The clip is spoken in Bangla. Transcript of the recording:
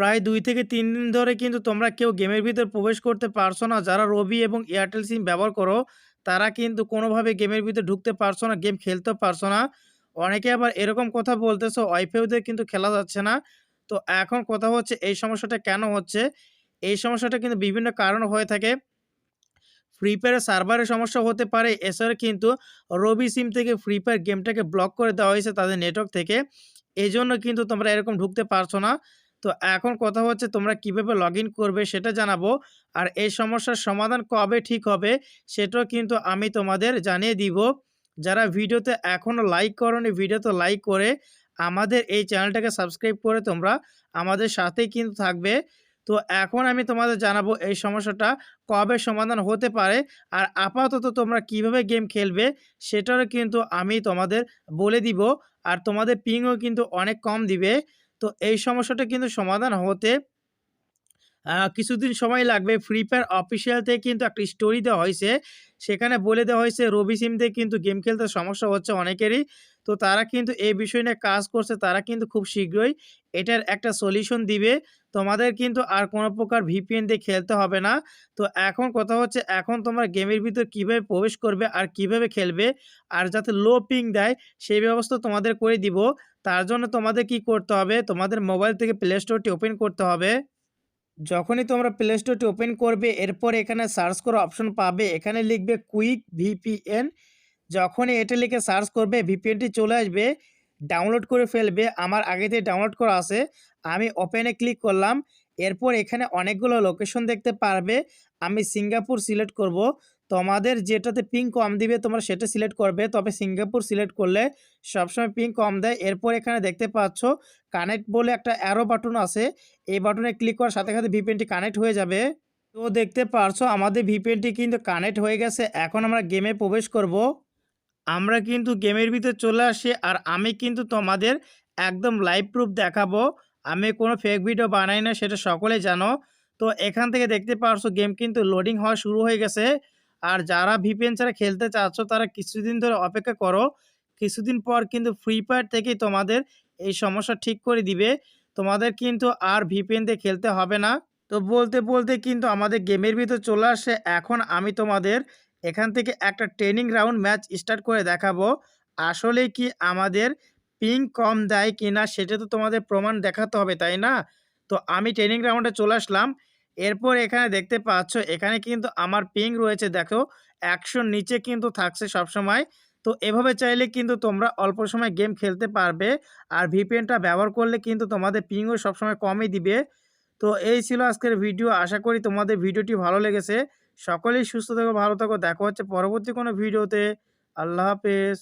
প্রায় দুই থেকে তিন দিন ধরে কিন্তু তোমরা কেউ গেমের ভিতর প্রবেশ করতে পারছ না। যারা রবি এবং এয়ারটেল সিম ব্যবহার করো, তারা কিন্তু কোনোভাবে গেমের ভিতরে ঢুকতে পারছ না, গেম খেলতেও পারছ না। অনেকে আবার এরকম কথা বলতেছো ওয়াইফাই দিয়ে কিন্তু খেলা যাচ্ছে না। তো এখন কথা হচ্ছে এই সমস্যাটা কেন হচ্ছে? এই সমস্যাটা কিন্তু বিভিন্ন কারণ হয়ে থাকে। ফ্রি ফায়ারের সার্ভারের সমস্যা হতে পারে। এছাড়া কিন্তু রবি সিম থেকে ফ্রি ফায়ার গেমটাকে ব্লক করে দেওয়া হয়েছে তাদের নেটওয়ার্ক থেকে। এজন্য কিন্তু তোমরা এরকম ঢুকতে পারছ না। তো এখন কথা হচ্ছে তোমরা কীভাবে লগইন করবে সেটা জানাব। আর এই সমস্যার সমাধান কবে ঠিক হবে সেটাও কিন্তু আমি তোমাদের জানিয়ে দিব। যারা ভিডিওতে এখনও লাইক করোনি, ভিডিওতে লাইক করে আমাদের এই চ্যানেলটাকে সাবস্ক্রাইব করে তোমরা আমাদের সাথেই কিন্তু থাকবে। তো এখন আমি তোমাদের জানাব এই সমস্যাটা কবে সমাধান হতে পারে। আর আপাতত তোমরা কীভাবে গেম খেলবে সেটারও কিন্তু আমি তোমাদের বলে দিব। আর তোমাদের পিংও কিন্তু অনেক কম দিবে। তো এই সমস্যাটা কিন্তু সমাধান হতে কিছুদিন সময় লাগবে। ফ্রি ফায়ার অফিসিয়াল থেকে কিন্তু একটা স্টোরি দেওয়া হয়েছে সেখানে বলে দেওয়া হয়েছে, রবি সিম কিন্তু গেম খেলতে সমস্যা হচ্ছে অনেকেরই। তো তারা কিন্তু এই বিষয় নিয়ে কাজ করছে। তারা কিন্তু খুব শীঘ্রই এটার একটা সলিউশন দিবে। তোমাদের কিন্তু আর কোনো প্রকার ভিপিএন দিয়ে খেলতে হবে না। তো এখন কথা হচ্ছে, এখন তোমরা গেমের ভিতর কীভাবে প্রবেশ করবে আর কীভাবে খেলবে আর যাতে লো পিং দেয়, সেই ব্যবস্থা তোমাদের করে দিব। তার জন্য তোমাদের কি করতে হবে? তোমাদের মোবাইল থেকে প্লে স্টোরটি ওপেন করতে হবে। যখনই তোমরা প্লে স্টোরটি ওপেন করবে, এরপর এখানে সার্চ করার অপশন পাবে। এখানে লিখবে কুইক VPN যখনই এটা লিখে সার্চ করবে ভিপিএনটি চলে আসবে। ডাউনলোড করে ফেলবে। আমার আগে থেকে ডাউনলোড করা আছে। আমি ওপেনে ক্লিক করলাম। এরপর এখানে অনেকগুলো লোকেশন দেখতে পারবে। আমি সিঙ্গাপুর সিলেক্ট করব। তোমাদের যেটাতে পিং কম দিবে তোমরা সেটা সিলেক্ট করবে। তবে সিঙ্গাপুর সিলেক্ট করলে সবসময় পিং কম দেয়। এরপর এখানে দেখতে পাচ্ছ কানেক্ট বলে একটা অ্যারো বাটন আছে। এই বাটনে ক্লিক করার সাথে, সাথে ভিপিএনটি কানেক্ট হয়ে যাবে। তো দেখতে পারছ আমাদের ভিপিএনটি কিন্তু কানেক্ট হয়ে গেছে। এখন আমরা গেমে প্রবেশ করব। আমরা কিন্তু গেমের ভিতর চলে আসি আর আমি কিন্তু তোমাদের একদম লাইভ প্রুফ দেখাবো। আমি কোনো ফেক ভিডিও বানাই না সেটা সকলেই জানো। তো এখান থেকে দেখতে পারছ গেম কিন্তু লোডিং হওয়া শুরু হয়ে গেছে। আর যারা ভিপিএন ছাড়া খেলতে চাচ্ছ তারা কিছুদিন ধরে অপেক্ষা করো। কিছুদিন পর কিন্তু ফ্রি ফায়ার থেকেই তোমাদের এই সমস্যা ঠিক করে দিবে। তোমাদের কিন্তু আর ভিপিএন দিয়ে খেলতে হবে না। তো বলতে, বলতে কিন্তু আমাদের গেমের ভিতর চলে আসে। এখন আমি তোমাদের এখান থেকে একটা ট্রেনিং রাউন্ড ম্যাচ স্টার্ট করে দেখাবো। আসলেই কি আমাদের পিং কম দেয় কিনা সেটা তো তোমাদের প্রমাণ দেখাতে হবে, তাই না? তো আমি ট্রেনিং রাউন্ডে চলে আসলাম। এরপর এখানে দেখতে পাচ্ছ এখানে কিন্তু আমার পিং রয়েছে দেখো ১০০ র নিচে কিন্তু থাকছে সবসময়। তো এভাবে চাইলে কিন্তু তোমরা অল্প সময় গেম খেলতে পারবে। আর ভিপিএনটা ব্যবহার করলে কিন্তু তোমাদের পিংও সবসময় কমই দিবে। তো এই ছিল আজকের ভিডিও। আশা করি তোমাদের ভিডিওটি ভালো লেগেছে। সকলেই সুস্থ থেকো, ভালো থাকো। দেখা হচ্ছে পরবর্তী কোনো ভিডিওতে। আল্লাহ হাফেজ।